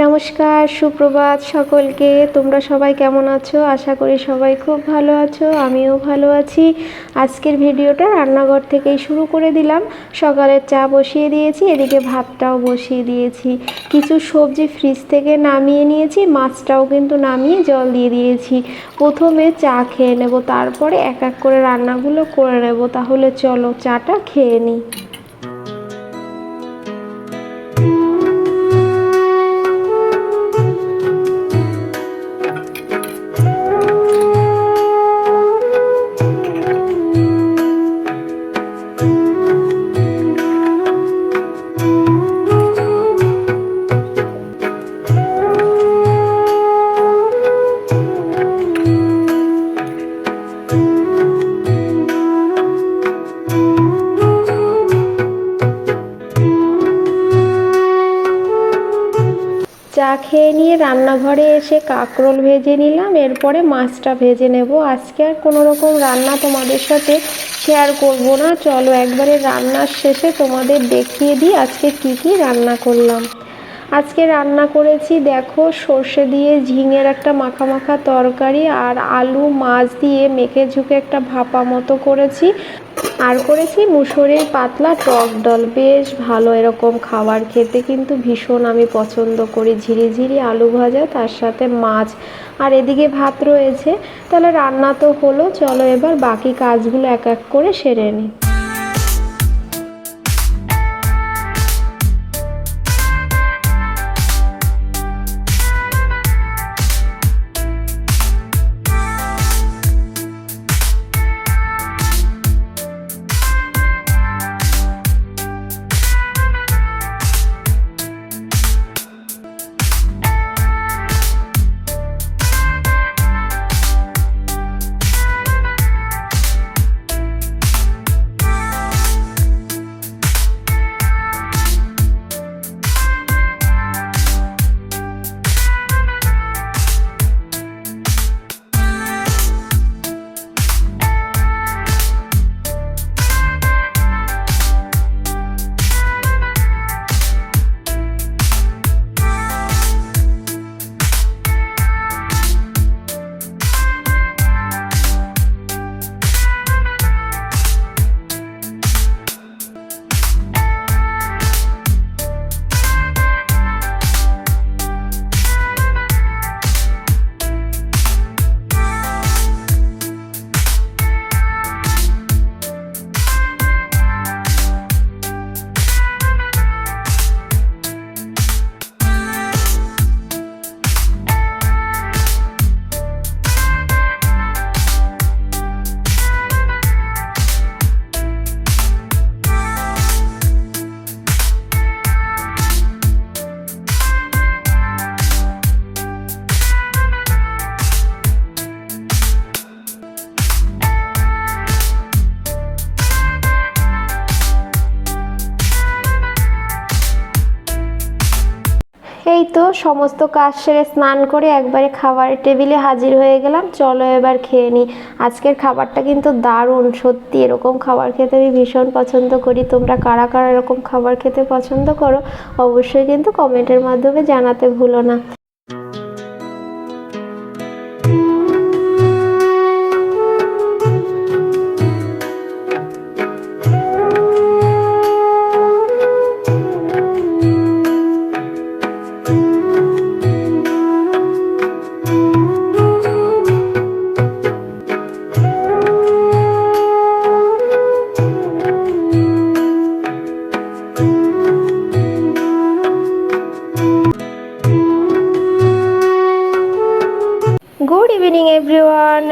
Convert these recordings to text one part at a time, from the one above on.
নমস্কার, সুপ্রভাত সকলকে। তোমরা সবাই কেমন আছো? আশা করি সবাই খুব ভালো আছো, আমিও ভালো আছি। আজকের ভিডিওটা রান্নাঘর থেকেই শুরু করে দিলাম। সকালের চা বসিয়ে দিয়েছি, এদিকে ভাতটাও বসিয়ে দিয়েছি। কিছু সবজি ফ্রিজ থেকে নামিয়ে নিয়েছি, মাছটাও কিন্তু নামিয়ে জল দিয়ে দিয়েছি। প্রথমে চা খেয়ে নেব, তারপরে এক এক করে রান্নাগুলো করে নেব। তাহলে চলো চাটা খেয়ে নিই। খেয়ে নিয়ে রান্নাঘরে এসে কাঁকরোল ভেজে নিলাম, এরপরে মাছটা ভেজে নেব। আজকে আর কোনো রকম রান্না তোমাদের সাথে শেয়ার করব না। চলো একবারে রান্নার শেষে তোমাদের দেখিয়ে দিই আজকে কি কি রান্না করলাম। আজকে রান্না করেছি, দেখো, সর্ষে দিয়ে ঝিঙের একটা মাখা মাখা তরকারি আর আলু, মাছ দিয়ে মেখে ঝুঁকে একটা ভাপা মতো করেছি। আর করেছি মুসুরির পাতলা টক ডাল বেশ ভালো এরকম খাবার খেতে, কিন্তু ভীষণ আমি পছন্দ করি। ঝিরিঝিরি আলু ভাজা, তার সাথে মাছ। আর এদিকে ভাত রয়েছে, তাহলে রান্না তো হলো, চলো এবার বাকি কাজগুলো এক এক করে সেরে নিই এই তো সমস্ত কাজ সেরে স্নান করে একবারে খাবার টেবিলে হাজির হয়ে গেলাম। চলো এবার খেয়ে নিই আজকের খাবারটা কিন্তু দারুণ, সত্যি এরকম খাবার খেতে আমি ভীষণ পছন্দ করি। তোমরা কারা কারা এরকম খাবার খেতে পছন্দ করো, অবশ্যই কিন্তু কমেন্টের মাধ্যমে জানাতে ভুলো না। एवरी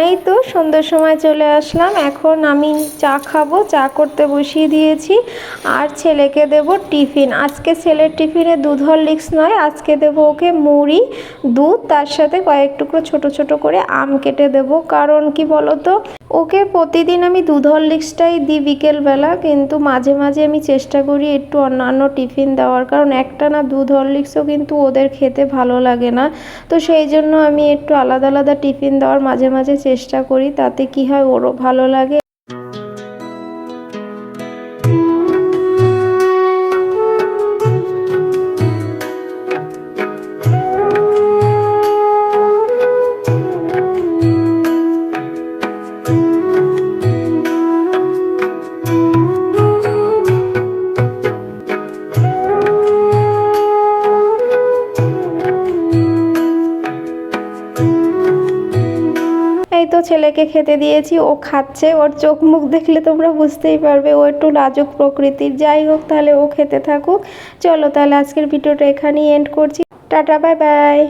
এই তো, সন্ধ্যের সময় চলে আসলাম। এখন আমি চা খাব, চা করতে বসিয়ে দিয়েছি। আর ছেলেকে দেব টিফিন। আজকে ছেলের টিফিনে দুধ হরলিক্স নয়, আজকে দেব ওকে মুড়ি, দুধ, তার সাথে কয়েক টুকরো ছোট ছোট করে আম কেটে দেব। কারণ কি বলতো, ওকে প্রতিদিন আমি দুধ হরলিক্সটাই দিই বিকেলবেলা, কিন্তু মাঝে মাঝে আমি চেষ্টা করি একটু অন্যান্য টিফিন দেওয়ার। কারণ একটা না দুধ হরলিক্সও কিন্তু ওদের খেতে ভালো লাগে না। তো সেই জন্য আমি একটু আলাদা আলাদা টিফিন দেওয়ার মাঝে মাঝে চেষ্টা করি তাতে কি হয় ওরও ভালো লাগে ছেলেকে খেতে দিয়েছি, ও খাচ্ছে, ওর চোখ মুখ দেখলে তোমরা বুঝতেই পারবে, ও একটু লাজুক প্রকৃতির। যাই হোক, তাহলে ও খেতে থাকুক। চলো তাহলে আজকের ভিডিওটা এখানেই এন্ড করছি। Tata bye bye